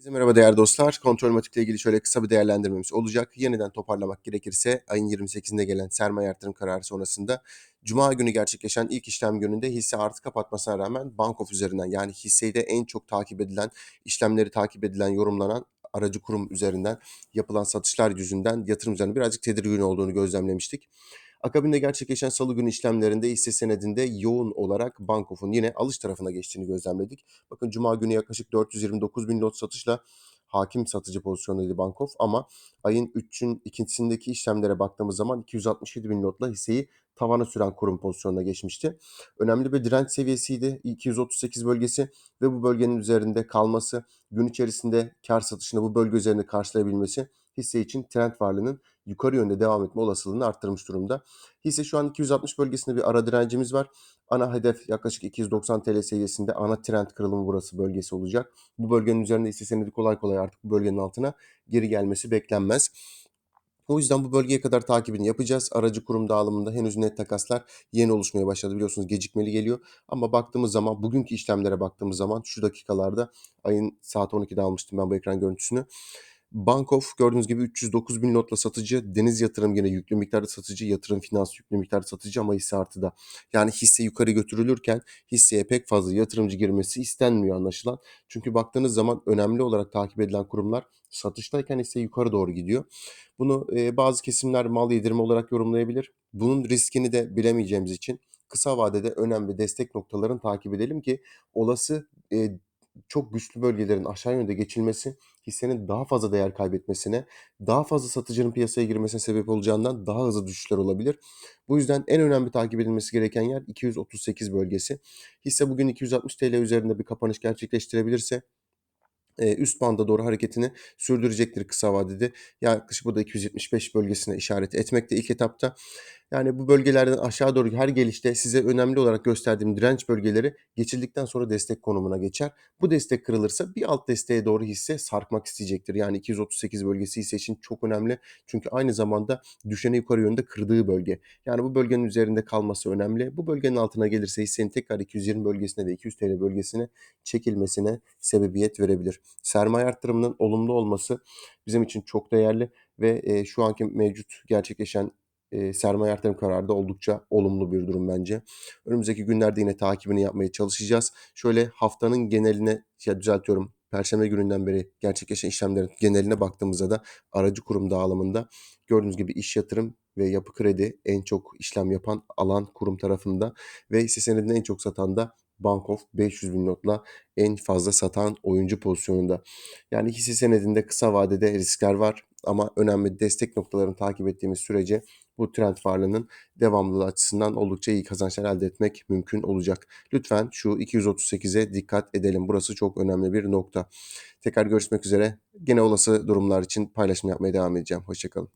Herkese merhaba değerli dostlar. Kontrol matikle ilgili şöyle kısa bir değerlendirmemiz olacak. Yeniden toparlamak gerekirse ayın 28'inde gelen sermaye artırım kararı sonrasında Cuma günü gerçekleşen ilk işlem gününde hisse artı kapatmasına rağmen Bankof üzerinden yani hisseyi de en çok takip edilen, işlemleri takip edilen, yorumlanan aracı kurum üzerinden yapılan satışlar yüzünden yatırım üzerine birazcık tedirgin olduğunu gözlemlemiştik. Akabinde gerçekleşen salı günü işlemlerinde hisse senedinde yoğun olarak Bankof'un yine alış tarafına geçtiğini gözlemledik. Bakın Cuma günü yaklaşık 429 bin lot satışla hakim satıcı pozisyondaydı Bankof ama ayın 3'ün ikincisindeki işlemlere baktığımız zaman 267 bin lotla hisseyi tavana süren kurum pozisyonuna geçmişti. Önemli bir direnç seviyesiydi 238 bölgesi ve bu bölgenin üzerinde kalması, gün içerisinde kar satışını bu bölge üzerinde karşılayabilmesi hisse için trend varlığının yukarı yönde devam etme olasılığını arttırmış durumda. Hisse şu an 260 bölgesinde bir ara direncimiz var. Ana hedef yaklaşık 290 TL seviyesinde ana trend kırılımı burası bölgesi olacak. Bu bölgenin üzerinde hisse senedi kolay kolay artık bu bölgenin altına geri gelmesi beklenmez. O yüzden bu bölgeye kadar takibini yapacağız. Aracı kurum dağılımında henüz net takaslar yeni oluşmaya başladı. Biliyorsunuz gecikmeli geliyor. Ama baktığımız zaman bugünkü işlemlere baktığımız zaman şu dakikalarda ayın saat 12'de almıştım ben bu ekran görüntüsünü. Bankof gördüğünüz gibi 309 bin lotla satıcı. Deniz Yatırım yine yüklü miktarda satıcı. Yatırım Finans yüklü miktarda satıcı ama hisse artıda. Yani hisse yukarı götürülürken hisseye pek fazla yatırımcı girmesi istenmiyor anlaşılan. Çünkü baktığınız zaman önemli olarak takip edilen kurumlar satıştayken hisse yukarı doğru gidiyor. Bunu e, bazı kesimler mal yedirme olarak yorumlayabilir. Bunun riskini de bilemeyeceğimiz için kısa vadede önemli destek noktalarını takip edelim ki olası e, çok güçlü bölgelerin aşağı yönde geçilmesi hissenin daha fazla değer kaybetmesine, daha fazla satıcının piyasaya girmesine sebep olacağından daha hızlı düşüşler olabilir. Bu yüzden en önemli takip edilmesi gereken yer 238 bölgesi. Hisse bugün 260 TL üzerinde bir kapanış gerçekleştirebilirse üst banda doğru hareketini sürdürecektir kısa vadede. Yaklaşık burada 275 bölgesine işaret etmekte ilk etapta. Yani bu bölgelerden aşağı doğru her gelişte size önemli olarak gösterdiğim direnç bölgeleri geçildikten sonra destek konumuna geçer. Bu destek kırılırsa bir alt desteğe doğru hisse sarkmak isteyecektir. Yani 238 bölgesi hisse için çok önemli. Çünkü aynı zamanda düşene yukarı yönde kırdığı bölge. Yani bu bölgenin üzerinde kalması önemli. Bu bölgenin altına gelirse hissenin tekrar 220 bölgesine ve 200 TL bölgesine çekilmesine sebebiyet verebilir. Sermaye arttırımının olumlu olması bizim için çok değerli ve e, şu anki mevcut gerçekleşen e, sermaye artırım kararı da oldukça olumlu bir durum bence. Önümüzdeki günlerde yine takibini yapmaya çalışacağız. Şöyle haftanın geneline ya düzeltiyorum. Perşembe gününden beri gerçekleşen işlemlerin geneline baktığımızda da aracı kurum dağılımında gördüğünüz gibi iş yatırım ve yapı kredi en çok işlem yapan alan kurum tarafında ve hisse senedini en çok satan da Bankof 500 bin notla en fazla satan oyuncu pozisyonunda. Yani hisse senedinde kısa vadede riskler var ama önemli destek noktalarını takip ettiğimiz sürece bu trend varlığının devamlılığı açısından oldukça iyi kazançlar elde etmek mümkün olacak. Lütfen şu 238'e dikkat edelim. Burası çok önemli bir nokta. Tekrar görüşmek üzere. Gene olası durumlar için paylaşım yapmaya devam edeceğim. Hoşçakalın.